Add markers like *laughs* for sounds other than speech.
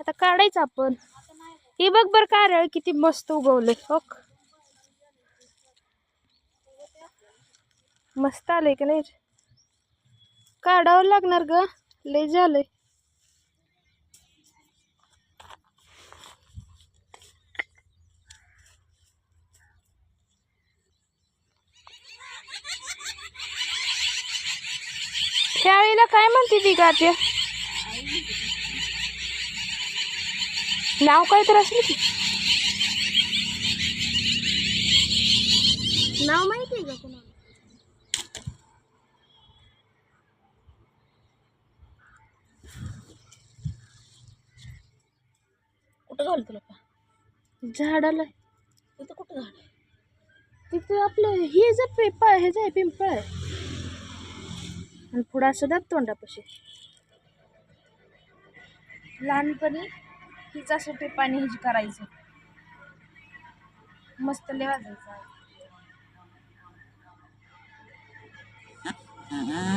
आता काढायचं आपण. ही बघ बर कारळ किती मस्त उगवले हो मस्त आलंय का नाही काढावं लागणार ग लय झालंय. शाळेला काय म्हणते ती गाते? नाव काय तर असेल की. नाव माहिती आहे का कोणाला? कुठं घाल तुला पा झाडाला. इथं कुठं झाड तिथं आपलं हे जे पिंपळ हे जे पिंपळ आहे. आणि पुढं असं दाब तोंडापाशी. लहानपणी हिच पाणी हिच करायचं. मस्त लय वाजायचं *laughs*